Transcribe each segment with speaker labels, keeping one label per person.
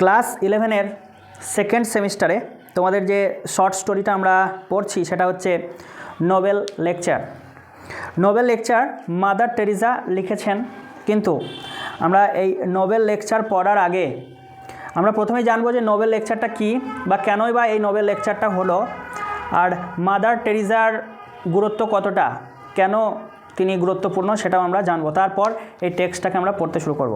Speaker 1: Class ইলেভেনের second সেমিস্টারে তোমাদের যে শর্ট স্টোরিটা আমরা পড়ছি, সেটা হচ্ছে Nobel lecture. Nobel lecture Mother Teresa লিখেছেন, কিন্তু আমরা এই নোবেল লেকচার পড়ার আগে আমরা প্রথমে জানব যে নোবেল লেকচারটা কী বা কেনই বা এই নোবেল লেকচারটা হলো, আর মাদার টেরিজার গুরুত্ব কতটা, কেন তিনি গুরুত্বপূর্ণ সেটাও আমরা জানব। তারপর এই টেক্সটটাকে আমরা পড়তে শুরু করব।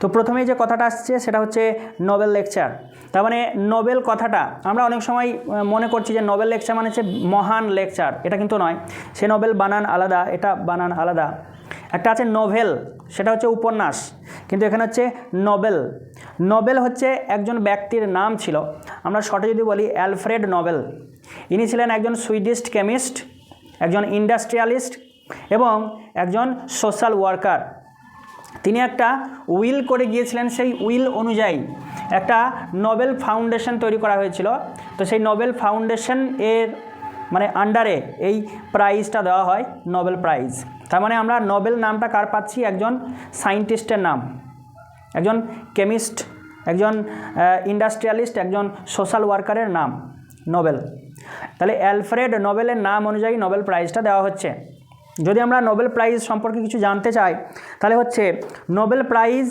Speaker 1: তো প্রথমেই যে কথাটা আসছে সেটা হচ্ছে নোবেল লেকচার। তার মানে নোবেল কথাটা, আমরা অনেক সময় মনে করছি যে নোবেল লেকচার মানে হচ্ছে মহান লেকচার। এটা কিন্তু নয়। সে নোবেল বানান আলাদা, এটা বানান আলাদা। একটা আছে নোভেল, সেটা হচ্ছে উপন্যাস। কিন্তু এখানে হচ্ছে নোবেল। নোবেল হচ্ছে একজন ব্যক্তির নাম ছিল। আমরা শর্টে যদি বলি, অ্যালফ্রেড নোবেল। ইনি ছিলেন একজন সুইডিশ কেমিস্ট, একজন ইন্ডাস্ট্রিয়ালিস্ট এবং একজন সোশ্যাল ওয়ার্কার। তিনি একটা উইল করে গিয়েছিলেন, সেই উইল অনুযায়ী একটা নোবেল ফাউন্ডেশন তৈরি করা হয়েছিল। তো সেই নোবেল ফাউন্ডেশন এর মানে আন্ডারে এই প্রাইজটা দেওয়া হয়, নোবেল প্রাইজ। তার মানে আমরা নোবেল নামটা কার পাচ্ছি? একজন সায়েন্টিস্টের নাম। একজন কেমিস্ট, একজন ইন্ডাস্ট্রিয়ালিস্ট, একজন সোশ্যাল ওয়ার্কারের নাম, নোবেল। তাহলে অ্যালফ্রেড নোবেলের নাম অনুযায়ী নোবেল প্রাইজটা দেওয়া হচ্ছে। যদি আমরা নোবেল প্রাইজ সম্পর্কে কিছু জানতে চাই, তাহলে হচ্ছে নোবেল প্রাইজ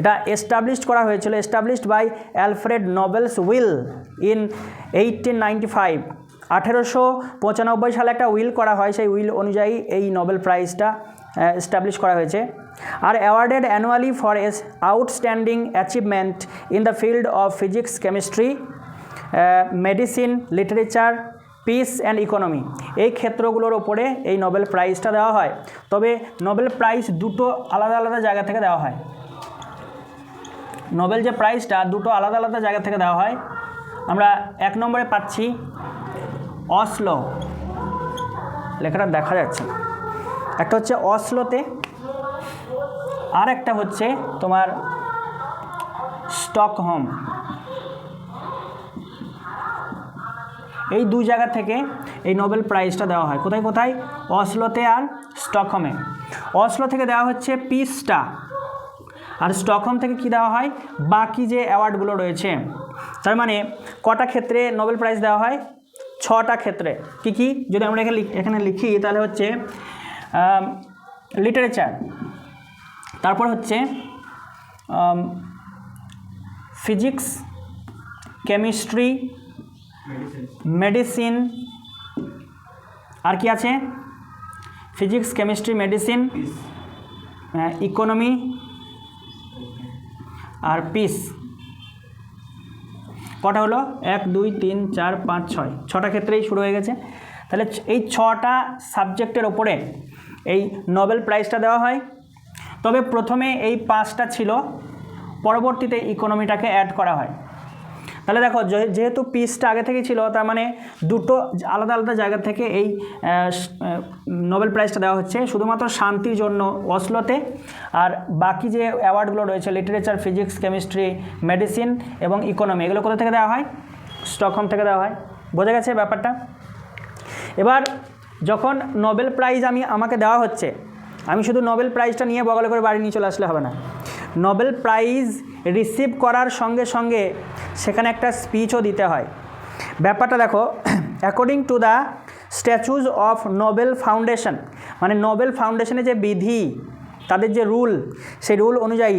Speaker 1: এটা এস্টাবলিশড করা হয়েছিল established by Alfred Nobel's will in eighteen ninety five পঁচানব্বই সালে একটা উইল করা হয়, সেই উইল অনুযায়ী এই নোবেল প্রাইজটা এস্টাবলিশ করা হয়েছে। আর awarded annually for as outstanding achievement in the field of physics chemistry medicine literature peace and economy এই ক্ষেত্রগুলোর ওপরে এই নোবেল প্রাইজটা দেওয়া হয়। তবে নোবেল প্রাইজ দুটো আলাদা আলাদা জায়গা থেকে দেওয়া হয়। নোবেল যে প্রাইজটা দুটো আলাদা আলাদা জায়গা থেকে দেওয়া হয়। আমরা এক নম্বরে পাচ্ছি অসলো লেখাটা দেখা যাচ্ছে। একটা হচ্ছে অসলোতে আর একটা হচ্ছে তোমার স্টকহোম এই দুই জায়গা থেকে এই নোবেল প্রাইজটা দেওয়া হয়। কোথায় কোথায়? অসলোতে আর স্টকহোমে। অসলো থেকে দেওয়া হচ্ছে পিসটা। আর স্টকহোম থেকে কি দেওয়া হয়? বাকি যে অ্যাওয়ার্ডগুলো রয়েছে। তার মানে কটা ক্ষেত্রে নোবেল প্রাইজ দেওয়া হয়? ছটা ক্ষেত্রে। কি কি? যদি আমরা এখানে এখানে লিখি, তাহলে হচ্ছে লিটারেচার। তারপর হচ্ছে ফিজিক্স, কেমিস্ট্রি মেডিসিন। আর কি আছে? ফিজিক্স, কেমিস্ট্রি, মেডিসিন ইকোনমি, আর পিস। কটা হলো? এক, দুই, তিন, চার, পাঁচ, ছয়। ছটা ক্ষেত্রেই শুরু হয়ে গেছে। তাহলে এই ছটা সাবজেক্টের ওপরে এই নোবেল প্রাইজটা দেওয়া হয়। তবে প্রথমে এই পাঁচটা ছিল, পরবর্তীতে ইকোনমিটাকে অ্যাড করা হয়। তাহলে দেখো যেহেতু পিসটা আগে থেকেই ছিল, তার মানে দুটো আলাদা আলাদা জায়গা থেকে এই নোবেল প্রাইজটা দেওয়া হচ্ছে। শুধুমাত্র শান্তির জন্য অসলোতে। আর বাকি যে অ্যাওয়ার্ডগুলো রয়েছে লিটারেচার ফিজিক্স কেমিস্ট্রি মেডিসিন এবং ইকোনমি এগুলো কোথা থেকে দেওয়া হয়? স্টকহোম থেকে দেওয়া হয়। বোঝা গেছে ব্যাপারটা? এবার যখন নোবেল প্রাইজ আমি আমাকে দেওয়া হচ্ছে, আমি শুধু নোবেল প্রাইজটা নিয়ে বগলে করে বাড়ি নিয়ে চলে আসলে হবে না। নোবেল প্রাইজ রিসিভ করার সঙ্গে সঙ্গে সেখানে একটা স্পিচও দিতে হয়। ব্যাপারটা দেখো according to the statutes of Nobel Foundation মানে নোবেল ফাউন্ডেশনের যে বিধি, তাদের যে রুল সেই রুল অনুযায়ী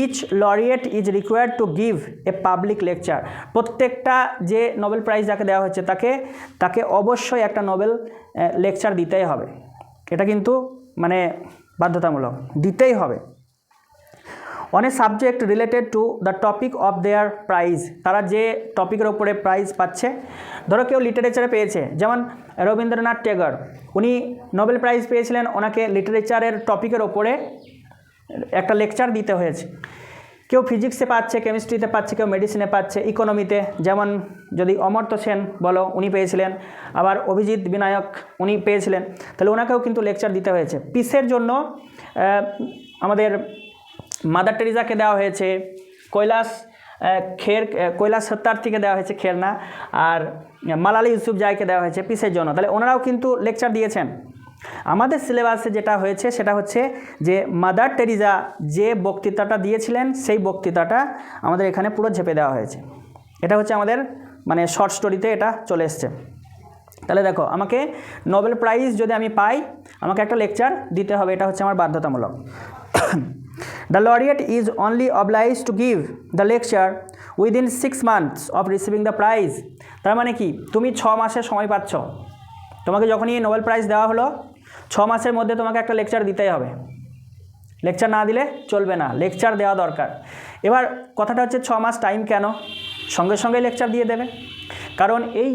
Speaker 1: each laureate is required to give a public lecture প্রত্যেকটা যে নোবেল প্রাইজ যাকে দেওয়া হচ্ছে তাকে তাকে অবশ্যই একটা নোবেল লেকচার দিতেই হবে। এটা কিন্তু মানে বাধ্যতামূলক, দিতেই হবে। On a subject related to the topic of their prize তারা যে টপিকের ওপরে প্রাইজ পাচ্ছে, ধরো কেউ লিটারেচারে পেয়েছে, যেমন রবীন্দ্রনাথ টেগর, উনি নোবেল প্রাইজ পেয়েছিলেন, ওনাকে লিটারেচারের টপিকের ওপরে একটা লেকচার দিতে হয়েছে। কেউ ফিজিক্সে পাচ্ছে কেমিস্ট্রিতে পাচ্ছে, কেউ মেডিসিনে পাচ্ছে ইকোনমিতে যেমন যদি অমর্ত্য সেন বলো, উনি পেয়েছিলেন, আবার অভিজিৎ বিনায়ক উনি পেয়েছিলেন, তাহলে ওনাকেও কিন্তু লেকচার দিতে হয়েছে। পিসের জন্য আমাদের মাদার টেরিজাকে দেওয়া হয়েছে, কৈলাস খের কৈলাস সত্তার থেকে দেওয়া হয়েছে খের না আর মালালি ইউসুফ জায়কে দেওয়া হয়েছে পিসের জন্য। তাহলে ওনারাও কিন্তু লেকচার দিয়েছেন। আমাদের সিলেবাসে যেটা হয়েছে সেটা হচ্ছে যে মাদার টেরিজা যে বক্তৃতাটা দিয়েছিলেন, সেই বক্তৃতাটা আমাদের এখানে পুরো ঝেপে দেওয়া হয়েছে। এটা হচ্ছে আমাদের মানে শর্ট স্টোরিতে এটা চলে এসছে। তাহলে দেখো, আমাকে নোবেল প্রাইজ যদি আমি পাই, আমাকে একটা লেকচার দিতে হবে, এটা হচ্ছে আমার বাধ্যতামূলক। The laureate is only obliged to give the lecture within six months of receiving the prize তার মানে কি? তুমি ছ মাসের সময় পাচ্ছ। তোমাকে যখনই নোবেল প্রাইজ দেওয়া হলো, ছ মাসের মধ্যে তোমাকে একটা লেকচার দিতেই হবে। লেকচার না দিলে চলবে না। লেকচার দেওয়া দরকার। এবার কথাটা হচ্ছে ছ মাস টাইম কেন? সঙ্গে সঙ্গে লেকচার দিয়ে দেবে। কারণ এই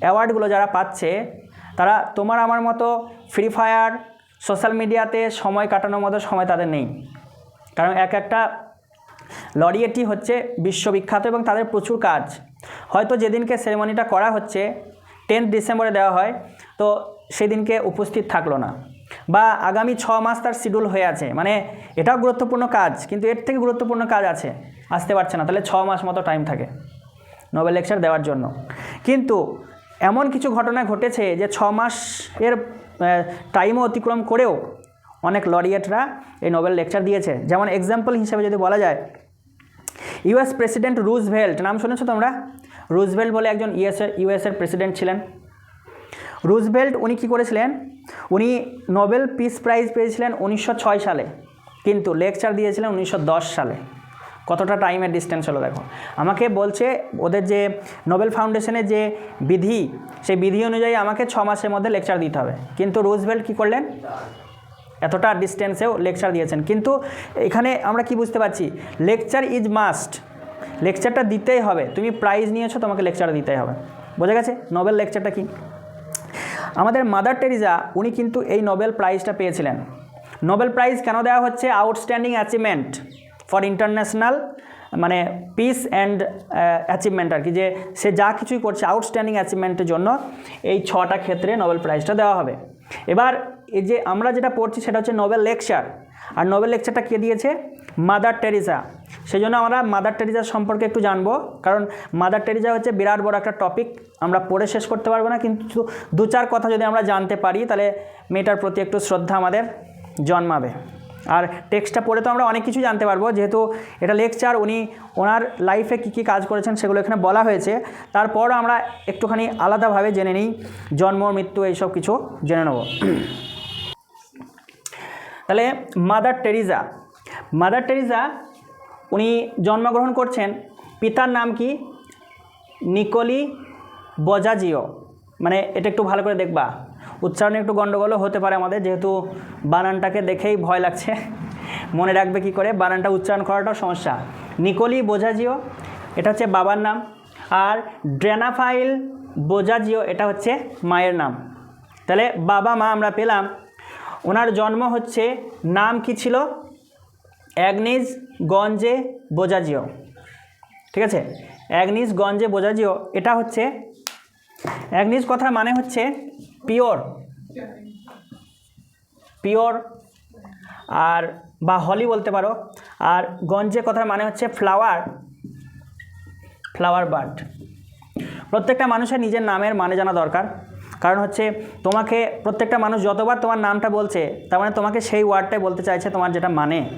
Speaker 1: অ্যাওয়ার্ডগুলো যারা পাচ্ছে, তারা তোমার আমার মতো ফ্রি ফায়ার সোশ্যাল মিডিয়াতে সময় কাটানোর মতো সময় তাদের নেই। কারণ এক একটা লরিয়েটি হচ্ছে বিশ্ববিখ্যাত এবং তাদের প্রচুর কাজ। হয়তো যেদিনকে সেরেমনিটা করা হচ্ছে টেন্থ ডিসেম্বরে দেওয়া হয়, তো সেদিনকে উপস্থিত থাকল না। বা আগামী ছ মাস তার শিডিউল হয়ে আছে। মানে এটাও গুরুত্বপূর্ণ কাজ, কিন্তু এর থেকে গুরুত্বপূর্ণ কাজ আছে। আসতে পারছে না, তাহলে ছ মাস মতো টাইম থাকে নোবেল লেকচার দেওয়ার জন্য। কিন্তু এমন কিছু ঘটনা ঘটেছে যে ছ মাস এর টাইমও অতিক্রম করেও অনেক লরিয়েটরা এই নোবেল লেকচার দিয়েছে। যেমন এক্সাম্পল হিসেবে যদি বলা যায় ইউএস প্রেসিডেন্ট রুজভেল্ট নাম শুনেছো তোমরা? রুজভেল্ট বলে একজন ইউএসের ইউএসের প্রেসিডেন্ট ছিলেন। রুজভেল্ট উনি কী করেছিলেন? উনি নোবেল পিস প্রাইজ পেয়েছিলেন উনিশশো ছয় সালে। কিন্তু লেকচার দিয়েছিলেন উনিশশো দশ সালে। কতটা টাইমের ডিস্টেন্স হলো দেখো। আমাকে বলছে ওদের যে নোবেল ফাউন্ডেশনের যে বিধি, সেই বিধি অনুযায়ী আমাকে ছ মাসের মধ্যে লেকচার দিতে হবে। কিন্তু রুজভেল্ট কী করলেন? এতটা ডিস্টেন্সেও লেকচার দিয়েছেন। কিন্তু এখানে আমরা কি বুঝতে পারছি? লেকচার ইজ মাস্ট লেকচারটা দিতেই হবে। তুমি প্রাইজ নিয়েছো, তোমাকে লেকচার দিতেই হবে। বোঝা গেছে? নোবেল লেকচারটা কি? আমাদের মাদার টেরিজা উনি কিন্তু এই নোবেল প্রাইজটা পেয়েছিলেন। নোবেল প্রাইজ কেন দেওয়া হচ্ছে? আউটস্ট্যান্ডিং অ্যাচিভমেন্ট ফর ইন্টারন্যাশনাল মানে পিস অ্যান্ড অ্যাচিভমেন্ট আর কি। যে সে যা কিছুই করছে আউটস্ট্যান্ডিং অ্যাচিভমেন্টের জন্য এই ছটা ক্ষেত্রে নোবেল প্রাইজটা দেওয়া হবে। এবার এই যে আমরা যেটা পড়ছি সেটা হচ্ছে নোবেল লেকচার আর নোবেল লেকচারটা কে দিয়েছে? মাদার টেরিজা সেই জন্য আমরা মাদার টেরিজা সম্পর্কে একটু জানব। কারণ মাদার টেরিজা হচ্ছে বিরাট বড় একটা টপিক আমরা পড়ে শেষ করতে পারব না, কিন্তু দু চার কথা যদি আমরা জানতে পারি, তাহলে মেয়েটার প্রতি একটু শ্রদ্ধা আমাদের জন্মাবে। আর টেক্সটটা পড়ে তো আমরা অনেক কিছু জানতে পারব। যেহেতু এটা লেকচার উনি ওনার লাইফে কী কী কাজ করেছেন সেগুলো এখানে বলা হয়েছে। তারপর আমরা একটুখানি আলাদাভাবে জেনে নিই, জন্ম, মৃত্যু এইসব কিছু জেনে নেব। তাহলে মাদার টেরিজা মাদার টেরিজা উনি জন্মগ্রহণ করছেন, পিতার নাম কি? নিকোলি বজাজিও। মানে এটা একটু ভালো করে দেখবা। উচ্চারণে একটু গণ্ডগোলও হতে পারে আমাদের, যেহেতু বানানটাকে দেখেই ভয় লাগছে। মনে রাখবে কি করে? বানানটা উচ্চারণ করাটাও সমস্যা। নিকোলি বোঝাজিও, এটা হচ্ছে বাবার নাম। আর ড্রেনাফাইল বোজাজিও এটা হচ্ছে মায়ের নাম। তাহলে বাবা, মা আমরা পেলাম। ওনার জন্ম হচ্ছে, নাম কি ছিল? অ্যাগনিজ গঞ্জে বোজাজিও ঠিক আছে? অ্যাগনিজ গঞ্জে বোজাজিও এটা হচ্ছে অ্যাগনিজ কথার মানে হচ্ছে পিওর? পিওর? আর, বা হলি বলতে পারো। আর গঞ্জে কথার মানে হচ্ছে ফ্লাওয়ার ফ্লাওয়ার বার্ড প্রত্যেকটা মানুষের নিজের নামের মানে জানা দরকার। কারণ হচ্ছে তোমাকে প্রত্যেকটা মানুষ যতবার তোমার নামটা বলছে, তার মানে তোমাকে সেই ওয়ার্ডটাই বলতে চাইছে তোমার যেটা মানে।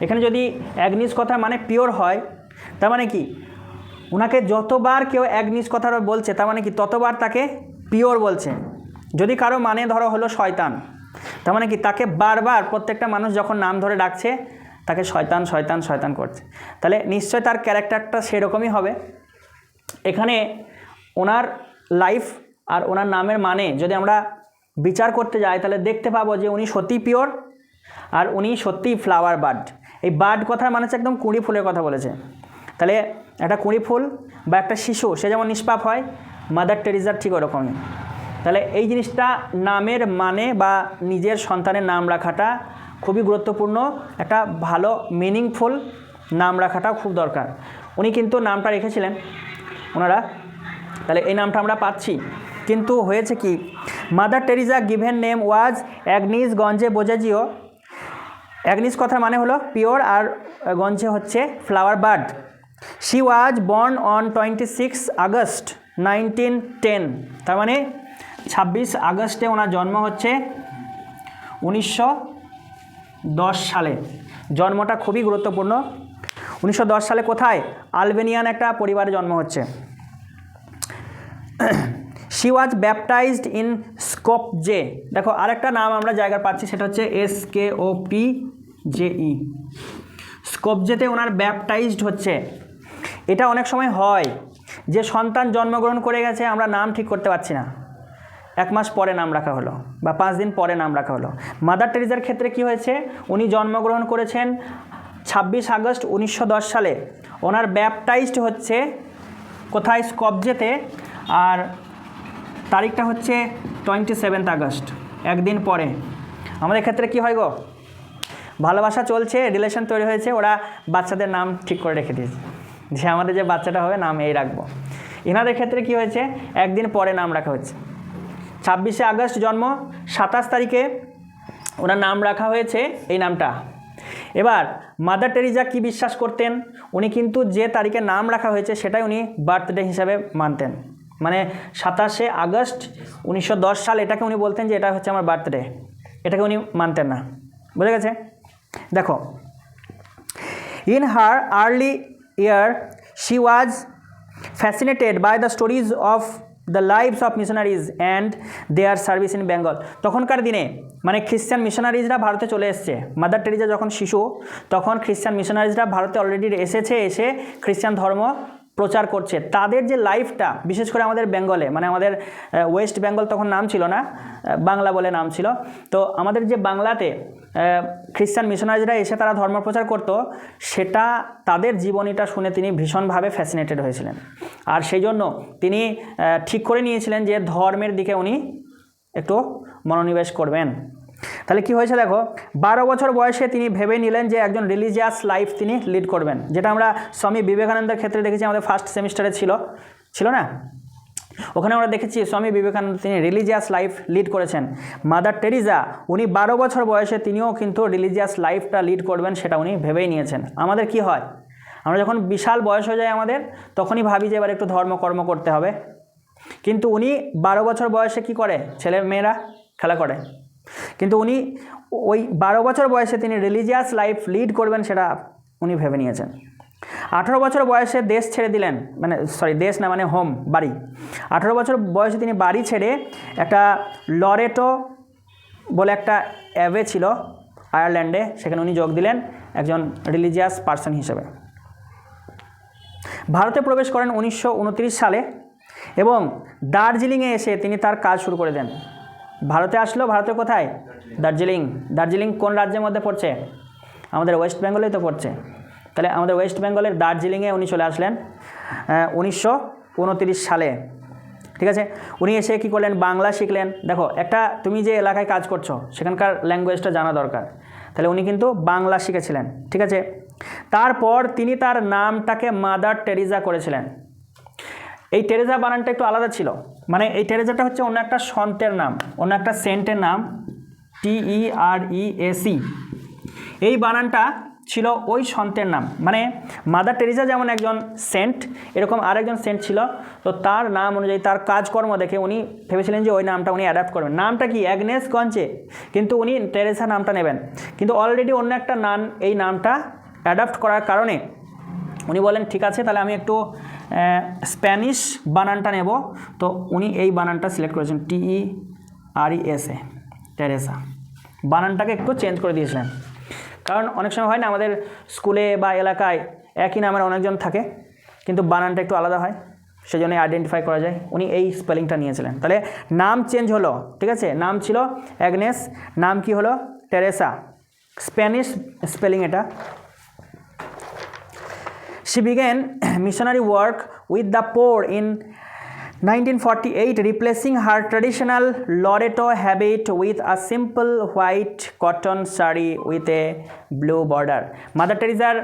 Speaker 1: এখানে যদি অ্যাগনিস কথার মানে পিওর হয়, তার মানে কি? ওনাকে যতবার কেউ অ্যাগনিস কথা বলছে, তার মানে কি? ততবার তাকে পিওর বলছে। যদি কারও মানে ধরো হলো শয়তান, তার মানে কি? তাকে বারবার প্রত্যেকটা মানুষ যখন নাম ধরে ডাকছে, তাকে শয়তান শয়তান শয়তান করছে। তাহলে নিশ্চয় তার ক্যারেক্টারটা সেরকমই হবে। এখানে ওনার লাইফ আর ওনার নামের মানে যদি আমরা বিচার করতে যাই, তাহলে দেখতে পাবো যে উনি সত্যি পিওর আর উনি সত্যিই ফ্লাওয়ার বার্ড এই বার্ড কথার মানে হচ্ছে একদম কুঁড়ি ফুলের কথা বলেছে। তাহলে একটা কুঁড়ি ফুল বা একটা শিশু, সে যেমন নিষ্পাপ হয় মাদার টেরিজার ঠিক ওরকমই। তাহলে এই জিনিসটা নামের মানে বা নিজের সন্তানের নাম রাখাটা খুবই গুরুত্বপূর্ণ। একটা ভালো মিনিংফুল নাম রাখাটাও খুব দরকার। উনি কিন্তু নামটা রেখেছিলেন। ওনারা, তাহলে এই নামটা আমরা পাচ্ছি। কিন্তু হয়েছে কি, Mother Teresa given name was Agnes Gonxhe Bojaxhiu Agnes কথার মানে হলো পিওর আর গঞ্জে হচ্ছে flower bird. She was born on twenty six August nineteen ten. তার মানে ছাব্বিশ আগস্টে ওনার জন্ম হচ্ছে উনিশশো দশ সালে। জন্মটা খুবই গুরুত্বপূর্ণ। উনিশশো দশ সালে কোথায়? আলবেনিয়ান একটা পরিবারে জন্ম হচ্ছে। She was baptized in Skopje দেখো, আরেকটা নাম আমরা জায়গা পাচ্ছি, সেটা হচ্ছে S K O P J E স্কোপজেতে ওনার ব্যাপটাইজড হচ্ছে। এটা অনেক সময় হয় যে সন্তান জন্মগ্রহণ করে গেছে, আমরা নাম ঠিক করতে পারছি না। এক মাস পরে নাম রাখা হলো বা পাঁচ দিন পরে নাম রাখা হলো। মাদার টেরিজার ক্ষেত্রে কি হয়েছে? উনি জন্মগ্রহণ করেছেন ছাব্বিশ আগস্ট উনিশশো দশ সালে। ওনার ব্যাপটাইজড হচ্ছে কোথায়? স্কবজেতে আর তারিখটা হচ্ছে টোয়েন্টি সেভেন্থ আগস্ট, একদিন পরে। আমাদের ক্ষেত্রে কি হয় গো? ভালোবাসা চলছে, রিলেশন তৈরি হয়েছে, ওরা বাচ্চাদের নাম ঠিক করে রেখে দিয়েছে। যে আমাদের যে বাচ্চাটা হবে, নাম এই রাখব। এনাদের ক্ষেত্রে কি হয়েছে? একদিন পরে নাম রাখা হচ্ছে। ছাব্বিশে আগস্ট জন্ম, সাতাশ তারিখে ওনার নাম রাখা হয়েছে এই নামটা। এবার মাদার টেরিজা কি বিশ্বাস করতেন? উনি কিন্তু যে তারিখে নাম রাখা হয়েছে সেটাই উনি বার্থডে হিসাবে মানতেন। মানে সাতাশে আগস্ট উনিশশো দশ সাল এটাকে উনি বলতেন যে এটা হচ্ছে আমার বার্থডে। এটাকে উনি মানতেন না। বুঝে গেছে? দেখো in her early year she was fascinated by the stories of the lives of missionaries and their service in Bengal তখনকার দিনে মানে খ্রিস্টান মিশনারিজরা ভারতে চলে এসছে। মাদার টেরিজা যখন শিশু, তখন খ্রিস্টান মিশনারিজরা ভারতে অলরেডি এসেছে, এসে খ্রিস্টান ধর্ম প্রচার করছে। তাদের যে লাইফটা বিশেষ করে আমাদের বেঙ্গলে মানে আমাদের ওয়েস্ট বেঙ্গল তখন নাম ছিল না বাংলা বলে নাম ছিল। তো আমাদের যে বাংলাতে খ্রিস্টান মিশনারিজরা এসে তারা ধর্ম প্রচার করতো, সেটা তাদের জীবনীটা শুনে তিনি ভীষণভাবে ফ্যাসিনেটেড হয়েছিলেন। আর সেই জন্য তিনি ঠিক করে নিয়েছিলেন যে ধর্মের দিকে উনি একটু মনোনিবেশ করবেন। তাহলে কি হয়েছে দেখো, বারো বছর বয়সে তিনি ভেবে নিলেন যে একজন রিলিজিয়াস লাইফ তিনি লিড করবেন, যেটা আমরা স্বামী বিবেকানন্দের ক্ষেত্রে দেখেছি আমাদের ফার্স্ট সেমিস্টারে ছিল। ছিল না? ওখানে আমরা দেখেছি স্বামী বিবেকানন্দ তিনি রিলিজিয়াস লাইফ লিড করেছেন। মাদার টেরিজা উনি বারো বছর বয়সে তিনিও কিন্তু রিলিজিয়াস লাইফটা লিড করবেন, সেটা উনি ভেবেই নিয়েছেন। আমাদের কি হয়? আমরা যখন বিশাল বয়স হয়ে যায় আমাদের, তখনই ভাবি যে এবার একটু ধর্মকর্ম করতে হবে। কিন্তু উনি বারো বছর বয়সে কি করে? ছেলে মেয়েরা খেলা করে। কিন্তু উনি ওই বারো বছর বয়সে তিনি রিলিজিয়াস লাইফ লিড করবেন সেটা উনি ভেবে নিয়েছেন। আঠারো বছর বয়সে দেশ ছেড়ে দিলেন মানে সরি দেশ না মানে হোম বাড়ি। আঠারো বছর বয়সে তিনি বাড়ি ছেড়ে একটা লরেটো বলে একটা অ্যাবে ছিল আয়ারল্যান্ডে সেখানে উনি যোগ দিলেন একজন রিলিজিয়াস পার্সন হিসেবে। ভারতে প্রবেশ করেন উনিশশো উনত্রিশ সালে এবং দার্জিলিংয়ে এসে তিনি তার কাজ শুরু করে দেন। ভারতে আসলো, ভারতে কোথায়? দার্জিলিং। দার্জিলিং কোন রাজ্যের মধ্যে পড়ছে? আমাদের ওয়েস্ট বেঙ্গলেই তো পড়ছে। তাহলে আমাদের ওয়েস্ট বেঙ্গলের দার্জিলিংয়ে উনি চলে আসলেন উনিশশো উনত্রিশ সালে। ঠিক আছে? উনি এসে কী করলেন? বাংলা শিখলেন। দেখো, একটা তুমি যে এলাকায় কাজ করছ, সেখানকার ল্যাঙ্গুয়েজটা জানা দরকার। তাহলে উনি কিন্তু বাংলা শিখেছিলেন। ঠিক আছে? তারপর তিনি তার নামটাকে মাদার টেরিজা করেছিলেন। এই টেরেজা বানানটা একটু আলাদা ছিল। মানে এই টেরেজাটা হচ্ছে অন্য একটা সন্তের নাম, অন্য একটা সেন্টের নাম টিই আর ই এসি এই বানানটা ছিল ওই সন্তের নাম। মানে মাদার টেরিজা যেমন একজন সেন্ট, এরকম আরেকজন সেন্ট ছিল। তো তার নাম অনুযায়ী, তার কাজকর্ম দেখে উনি ভেবেছিলেন যে ওই নামটা উনি অ্যাডাপ্ট করবেন। নামটা কি? অ্যাগনেস গঞ্জে। কিন্তু উনি টেরেসা নামটা নেবেন। কিন্তু অলরেডি অন্য একটা নাম, এই নামটা অ্যাডাপ্ট করার কারণে উনি বলেন, ঠিক আছে, তাহলে আমি একটু স্প্যানিশ বানানটা নেব। তো উনি এই বানানটা সিলেক্ট করেছেন টিই আর ই এস এ টেরেসা। বানানটাকে একটু চেঞ্জ করে দিয়েছিলেন। কারণ অনেক সময় হয় না, আমাদের স্কুলে বা এলাকায় একই নামের অনেকজন থাকে, কিন্তু বানানটা একটু আলাদা হয় সেই জন্য আইডেন্টিফাই করা যায়। উনি এই স্পেলিংটা নিয়েছিলেন। তাহলে নাম চেঞ্জ হলো, ঠিক আছে? নাম ছিল অ্যাগনেস, নাম কি হলো? টেরেসা। স্প্যানিশ স্পেলিং এটা। She began missionary work with the poor in 1948, replacing her traditional Loreto habit with a simple white cotton sari with a blue border. Mother টেরিজার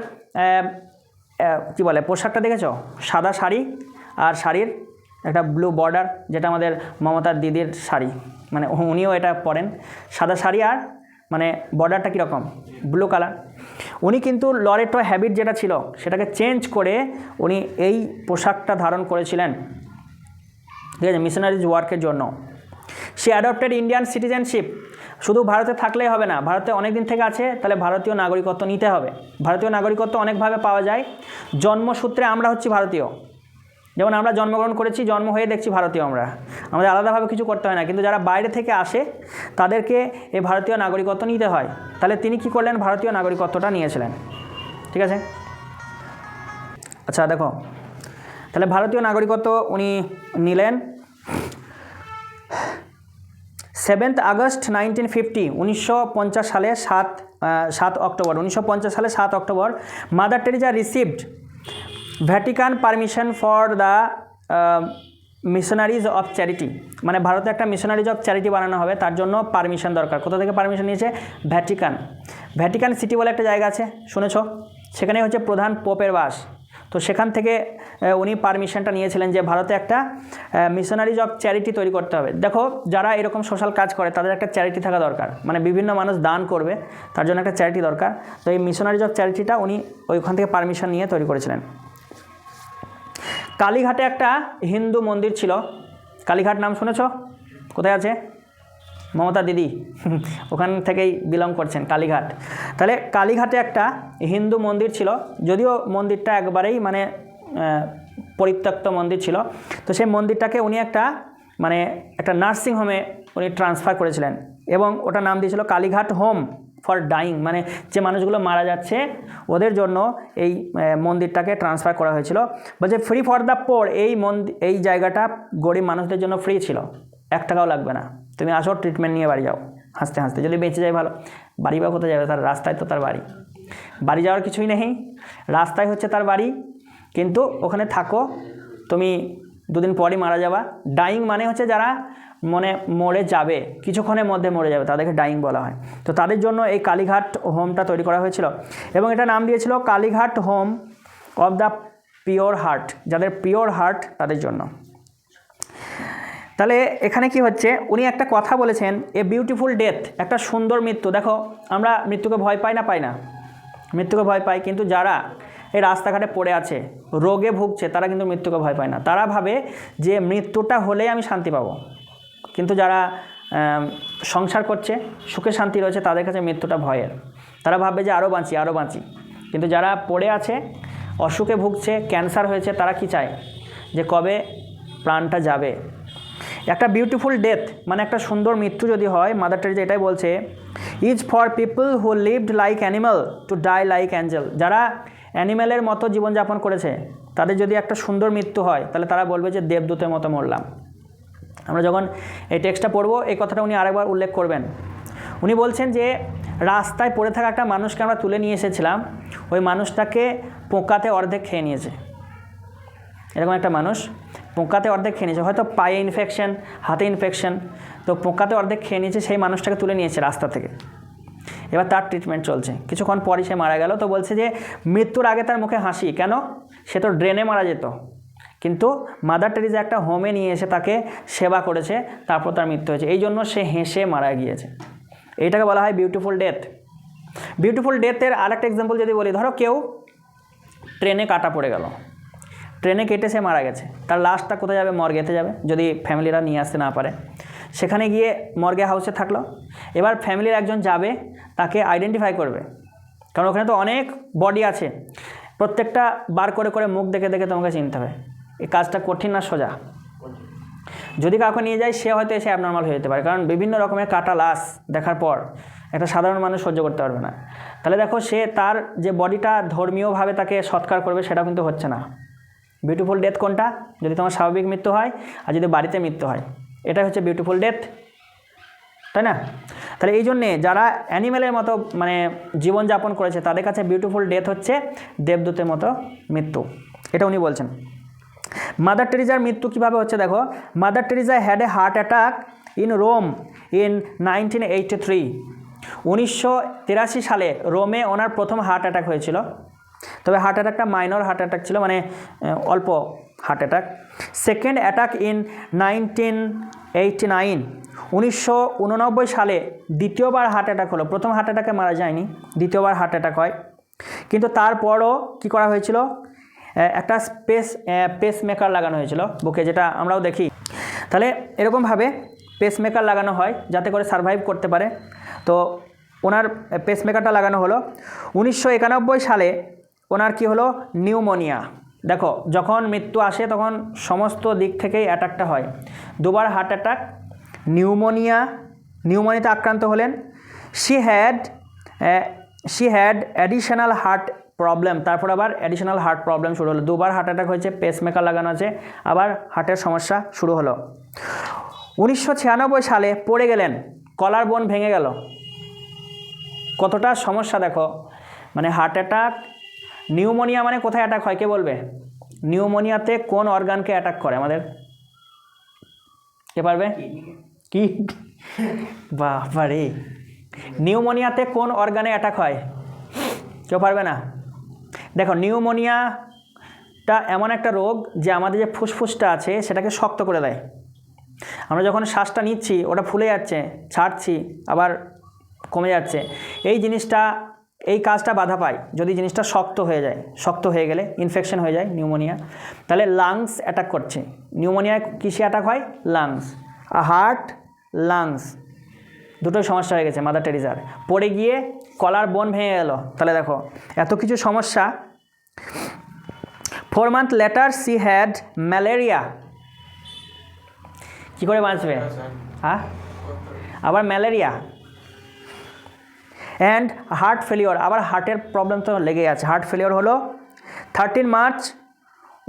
Speaker 1: কী বলে পোশাকটা দেখেছ সাদা শাড়ি আর শাড়ির একটা ব্লু বর্ডার যেটা আমাদের মমতার দিদির শাড়ি মানে উনিও এটা পরেন সাদা শাড়ি আর মানে বর্ডারটা কীরকম ব্লু কালার উনি কিন্তু লরেটো হ্যাবিট যেটা ছিল, সেটাকে চেঞ্জ করে উনি এই পোশাকটা ধারণ করেছিলেন। ঠিক আছে মিশনারিজ ওয়ার্কের জন্য। সে অ্যাডপ্টেড ইন্ডিয়ান সিটিজেনশিপ শুধু ভারতে থাকলেই হবে না, ভারতে অনেক দিন থেকে আছে, তাহলে ভারতীয় নাগরিকত্ব নিতে হবে। ভারতীয় নাগরিকত্ব অনেকভাবে পাওয়া যায়। জন্মসূত্রে আমরা হচ্ছি ভারতীয়। যেমন আমরা জন্মগ্রহণ করেছি, জন্ম হয়ে দেখছি ভারতীয় আমরা। আমাদের আলাদাভাবে কিছু করতে হয় না। কিন্তু যারা বাইরে থেকে আসে, তাদেরকে এই ভারতীয় নাগরিকত্ব নিতে হয়। তাহলে তিনি কি করলেন? ভারতীয় নাগরিকত্বটা নিয়েছিলেন। ঠিক আছে? আচ্ছা দেখো। তাহলে ভারতীয় নাগরিকত্ব উনি নিলেন সেভেন্থ আগস্ট নাইনটিন ফিফটি, উনিশশো পঞ্চাশ সালে সাত সাত অক্টোবর। উনিশশো পঞ্চাশ সালে সাত October Mother Teresa received Vatican permission for the Missionaries of Charity মানে ভারতে একটা মিশনারিজ অফ চ্যারিটি বানানো হবে, তার জন্য পারমিশন দরকার। কোথা থেকে পারমিশন নিয়েছে? ভ্যাটিকান ভ্যাটিকান সিটি বলে একটা জায়গা আছে, শুনেছ? সেখানে হচ্ছে প্রধান পোপের বাস। তো সেখান থেকে উনি পারমিশনটা নিয়েছিলেন যে ভারতে একটা মিশনারিজ অফ চ্যারিটি তৈরি করতে হবে। দেখো, যারা এরকম সোশ্যাল কাজ করে, তাদের একটা চ্যারিটি থাকা দরকার। মানে বিভিন্ন মানুষ দান করবে, তার জন্য একটা চ্যারিটি দরকার। তো এই মিশনারিজ অফ চ্যারিটিটা উনি ওইখান থেকে পারমিশন নিয়ে তৈরি করেছিলেন। কালীঘাটে একটা হিন্দু মন্দির ছিল। কালীঘাট নাম শুনেছ? কোথায় আছে? মমতা দিদি। ওখান থেকেই বিলং করছেন, কালীঘাট। তাহলে কালীঘাটে একটা হিন্দু মন্দির ছিল, যদিও মন্দিরটা একবারেই মানে পরিত্যক্ত মন্দির ছিল। তো সেই মন্দিরটাকে উনি একটা মানে একটা নার্সিং হোমে উনি ট্রান্সফার করেছিলেন। এবং ওটা নাম দিয়েছিল কালীঘাট হোম ফর ডাইং মানে যে মানুষগুলো মারা যাচ্ছে, ওদের জন্য এই মন্দিরটাকে ট্রান্সফার করা হয়েছিল। বলছে ফ্রি ফর দ্য পোর এই মন্দির এই জায়গাটা গরিব মানুষদের জন্য ফ্রি ছিল। এক টাকাও লাগবে না। তুমি আসো ট্রিটমেন্ট নিয়ে বাড়ি যাও। হাসতে হাসতে। যদি বেঁচে যায়, ভালো। বাড়ি বা কোথায় যাবে? তার রাস্তায় তো তার বাড়ি। বাড়ি যাওয়ার কিছুই নেই। রাস্তায় হচ্ছে তার বাড়ি। কিন্তু ওখানে থাকো। তুমি দুদিন পরই মারা যাবা। ডাইং মানে হচ্ছে যারা মনে মরে যাবে, কিছুক্ষণের মধ্যে মরে যাবে, তাদেরকে ডাইং বলা হয়। তো তাদের জন্য এই কালীঘাট হোমটা তৈরি করা হয়েছিল এবং এটা নাম দিয়েছিল Kalighat home of the pure heart, যাদের পিওর হার্ট তাদের জন্য। তাহলে এখানে কি হচ্ছে, উনি একটা কথা বলেছেন, এ বিউটিফুল ডেথ, একটা সুন্দর মৃত্যু। দেখো, আমরা মৃত্যুকে ভয় পাই না পাই না। মৃত্যুকে ভয় পাই, কিন্তু যারা এই রাস্তাঘাটে পড়ে আছে, রোগে ভুগছে, তারা কিন্তু মৃত্যুকে ভয় পায় না। তারা ভাবে যে মৃত্যুটা হলেই আমি শান্তি পাবো। কিন্তু যারা সংসার করছে, সুখে শান্তি রয়েছে, তাদের কাছে মৃত্যুটা ভয়ের। তারা ভাববে যে আরও বাঁচি আরও বাঁচি। কিন্তু যারা পড়ে আছে, অসুখে ভুগছে ক্যান্সার হয়েছে, তারা কি চায়? যে কবে প্রাণটা যাবে। একটা বিউটিফুল ডেথ মানে একটা সুন্দর মৃত্যু যদি হয় মাদার টেরিজা এটাই বলছে is for people who lived like animal to die like angel যারা অ্যানিম্যালের মতো জীবনযাপন করেছে, তাদের যদি একটা সুন্দর মৃত্যু হয়, তাহলে তারা বলবে যে দেবদূতের মতো মরলাম। আমরা যখন এই টেক্সটটা পড়ব, এই কথাটা উনি আরেকবার উল্লেখ করবেন। উনি বলছেন যে, রাস্তায় পড়ে থাকা একটা মানুষকে আমরা তুলে নিয়ে এসেছিলাম, ওই মানুষটাকে পোকাতে অর্ধেক খেয়ে নিয়েছে। এরকম একটা মানুষ পোকাতে অর্ধেক খেয়ে নিয়েছে, হয়তো পায়ে ইনফেকশন হাতে ইনফেকশন তো পোকাতে অর্ধেক খেয়ে নিয়েছে, সেই মানুষটাকে তুলে নিয়েছে রাস্তা থেকে। এবার তার ট্রিটমেন্ট চলছে। কিছুক্ষণ পরই সে মারা গেল, তো বলছে যে, মৃত্যুর আগে তার মুখে হাসি। কেন? সে তো ড্রেনে মারা যেত। কিন্তু মাদার টেরিজা একটা হোমে নিয়ে এসে তাকে সেবা করেছে, তারপর তার মৃত্যু হয়েছে। এই জন্য সে হেসে মারা গিয়েছে। এইটাকে বলা হয় বিউটিফুল ডেথ বিউটিফুল ডেথের আরেকটা এক্সাম্পল যদি বলি, ধরো কেউ ট্রেনে কাটা পড়ে গেল। ট্রেনে কেটে সে মারা গেছে। তার লাশটা কোথায় যাবে? মর্গেতে যাবে, যদি ফ্যামিলিরা নিয়ে আসতে না পারে। সেখানে গিয়ে মর্গে হাউসে থাকল। এবার ফ্যামিলির একজন যাবে, তাকে আইডেন্টিফাই করবে। কারণ ওখানে তো অনেক বডি আছে। প্রত্যেকটা বার করে করে মুখ দেখে দেখে তোমাকে চিনতে হবে। এই কাজটা কঠিন না সোজা। যদি কাউকে নিয়ে যায়, সে হয়তো এসে অ্যাবনর্মাল হয়ে যেতে পারে। কারণ বিভিন্ন রকমের কাটা লাশ দেখার পর একটা সাধারণ মানুষ সহ্য করতে পারবে না। তাহলে দেখো, সে তার যে বডিটা ধর্মীয়ভাবে তাকে সৎকার করবে সেটা কিন্তু হচ্ছে না। বিউটিফুল ডেথ কোনটা? যদি তোমার স্বাভাবিক মৃত্যু হয় আর যদি বাড়িতে মৃত্যু হয়। এটাই হচ্ছে বিউটিফুল ডেথ তাই না? তাহলে এই জন্যে যারা অ্যানিম্যালের মতো মানে জীবনযাপন করেছে, তাদের কাছে বিউটিফুল ডেথ হচ্ছে দেবদূতের মতো মৃত্যু। এটা উনি বলছেন। মাদার টেরিজার মৃত্যু কীভাবে হচ্ছে দেখো? Mother Teresa had a heart attack in Rome in nineteen eighty three উনিশশো তিরাশি সালে রোমে ওনার প্রথম হার্ট অ্যাটাক হয়েছিল। তবে হার্ট অ্যাটাকটা মাইনর হার্ট অ্যাটাক ছিল মানে অল্প heart attack second attack in nineteen eighty nine উনিশশো উননব্বই সালে দ্বিতীয়বার হার্ট অ্যাটাক হলো। প্রথম হার্ট অ্যাটাকে মারা যায়নি, দ্বিতীয়বার হার্ট অ্যাটাক হয়। কিন্তু তারপরও কি করা হয়েছিল? একটা স্পেস পেস মেকার লাগানো হয়েছিল, বুকে যেটা আমরাও দেখি। তাহলে এরকমভাবে পেস মেকার লাগানো হয়, যাতে করে সারভাইভ করতে পারে। তো ওনার পেস মেকারটা লাগানো হলো। উনিশশো একানব্বই সালে ওনার কি হলো? নিউমোনিয়া। দেখো, যখন মৃত্যু আসে, তখন সমস্ত দিক থেকেই অ্যাটাকটা হয়। দুবার হার্ট অ্যাটাক নিউমোনিয়া, নিউমোনিয়াতে আক্রান্ত হলেন। She had she had additional heart problem তারপর আবার অ্যাডিশনাল হার্ট প্রবলেম শুরু হলো। দুবার হার্ট অ্যাটাক হয়েছে পেসমেকার লাগানো আছে, আবার হার্টের সমস্যা শুরু হলো। উনিশশো ছিয়ানব্বই সালে পড়ে গেলেন কলার বোন ভেঙে গেল। কতটা সমস্যা দেখো মানে হার্ট অ্যাটাক নিউমোনিয়া মানে কোথায় অ্যাটাক হয়, কে বলবে? নিউমোনিয়াতে কোন অর্গানকে অ্যাটাক করে আমাদের? কে পারবে? কি? বাবারে। নিউমোনিয়াতে কোন অর্গানে অ্যাটাক হয়? কেউ পারবে না? দেখো, নিউমোনিয়াটা এমন একটা রোগ যে আমাদের যে ফুসফুসটা আছে সেটাকে শক্ত করে দেয়। আমরা যখন শ্বাসটা নিচ্ছি, ওটা ফুলে যাচ্ছে, ছাড়ছি, আবার কমে যাচ্ছে। এই জিনিসটা, এই কাজটা বাধা পায় যদি জিনিসটা শক্ত হয়ে যায়। শক্ত হয়ে গেলে ইনফেকশন হয়ে যায়, নিউমোনিয়া। তাহলে লাংস অ্যাটাক করছে। নিউমোনিয়ায় কিসে অ্যাটাক হয়? লাংস হার্ট লাংস দুটোই সমস্যা হয়ে গেছে মাদার টেরিজার পড়ে গিয়ে কলার বোন ভেঙে গেল। তাহলে দেখো, এত কিছু সমস্যা। Four month later she had malaria কী করে বাঁচবে? হ্যাঁ? আবার ম্যালেরিয়া অ্যান্ড হার্ট ফেলিওর আবার হার্টের প্রবলেম তো লেগেই আছে। হার্ট ফেলিওর হলো থার্টিন মার্চ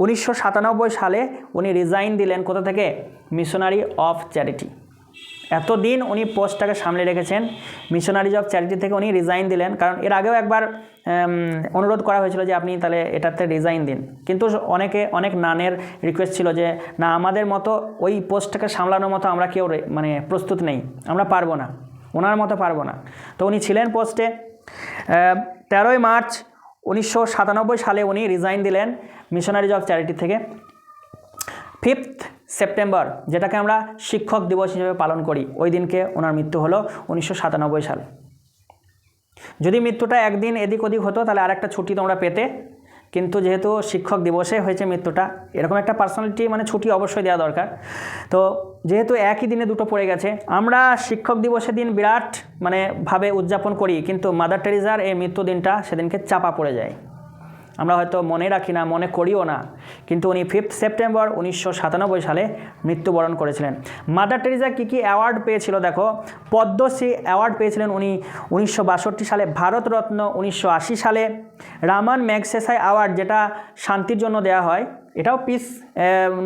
Speaker 1: উনিশশো সাতানব্বই সালে উনি রিজাইন দিলেন কোথা থেকে? মিশনারি অফ চ্যারিটি এতদিন উনি পোস্টটাকে সামলে রেখেছেন। মিশনারিজ অফ চ্যারিটি থেকে উনি রিজাইন দিলেন। কারণ এর আগেও একবার অনুরোধ করা হয়েছিল যে আপনি তাহলে এটাতে রিজাইন দিন। কিন্তু অনেকে, অনেক নানের রিকোয়েস্ট ছিল যে, না, আমাদের মতো ওই পোস্টটাকে সামলানোর মতো আমরা কেউ মানে প্রস্তুত নেই। আমরা পারব না। ওনার মতো পারব না। তো উনি ছিলেন পোস্টে। তেরোই মার্চ উনিশশো সাতানব্বই সালে উনি রিজাইন দিলেন মিশনারিজ অফ চ্যারিটি থেকে। ফিফথ সেপ্টেম্বর, যেটাকে আমরা শিক্ষক দিবস হিসেবে পালন করি। ওই দিনকে ওনার মৃত্যু হলো উনিশশো সালে। যদি মৃত্যুটা একদিন এদিক ওদিক হতো, তাহলে আরেকটা ছুটি তোমরা পেতে। কিন্তু যেহেতু শিক্ষক দিবসে হয়েছে মৃত্যুটা, এরকম একটা পার্সোনালিটি মানে ছুটি অবশ্যই দেওয়া দরকার। তো যেহেতু একই দিনে দুটো পড়ে গেছে, আমরা শিক্ষক দিবসের দিন বিরাট মানে ভাবে উদযাপন করি, কিন্তু মাদার টেরিজার এই মৃত্যু দিনটা সেদিনকে চাপা পড়ে যায়। আমরা হয়তো মনে রাখি না, মনে করিও না। কিন্তু উনি ফিফথ সেপ্টেম্বর উনিশশো সাতানব্বই সালে মৃত্যুবরণ করেছিলেন। মাদার টেরিজা কী কী অ্যাওয়ার্ড পেয়েছিল দেখো? পদ্মশ্রী অ্যাওয়ার্ড পেয়েছিলেন উনি উনিশশো বাষট্টি সালে, ভারতরত্ন উনিশশো আশি সালে। রামান ম্যাগসেসাই অ্যাওয়ার্ড যেটা শান্তির জন্য দেওয়া হয়, এটাও পিস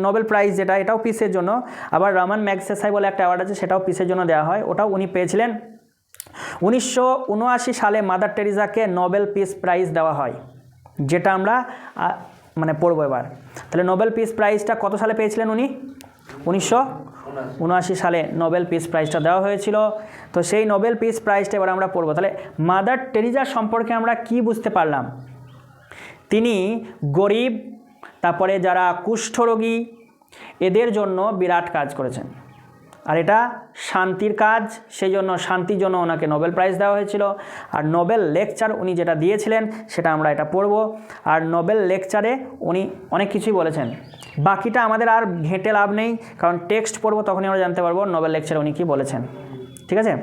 Speaker 1: নোবেল প্রাইজ যেটা, এটাও পিসের জন্য। আবার রামান ম্যাগসেসাই বলে একটা অ্যাওয়ার্ড আছে, সেটাও পিসের জন্য দেওয়া হয়, ওটাও উনি পেয়েছিলেন। উনিশশো উনআশি সালে মাদার টেরিজাকে নোবেল পিস প্রাইজ দেওয়া হয়। যেটা আমরা মানে পড়ব এবার। তাহলে নোবেল পিস প্রাইজটা কত সালে পেয়েছিলেন উনি? উনিশশো উনআশি সালে নোবেল পিস প্রাইজটা দেওয়া হয়েছিল। তো সেই নোবেল পিস প্রাইজটা এবার আমরা পড়ব। তাহলে মাদার টেরিজা সম্পর্কে আমরা কি বুঝতে পারলাম? তিনি গরিব, তারপরে যারা কুষ্ঠরোগী, এদের জন্য বিরাট কাজ করেছেন। আর এটা শান্তির কাজ সেই জন্য শান্তির জন্য ওনাকে নোবেল প্রাইজ দেওয়া হয়েছিল। আর নোবেল লেকচার উনি যেটা দিয়েছিলেন, সেটা আমরা এটা পড়ব। আর নোবেল লেকচারে উনি অনেক কিছুই বলেছেন। বাকিটা আমাদের আর ঘেঁটে লাভ নেই, কারণ টেক্সট পড়ব, তখনই আমরা জানতে পারব নোবেল লেকচারে উনি কী বলেছেন। ঠিক আছে?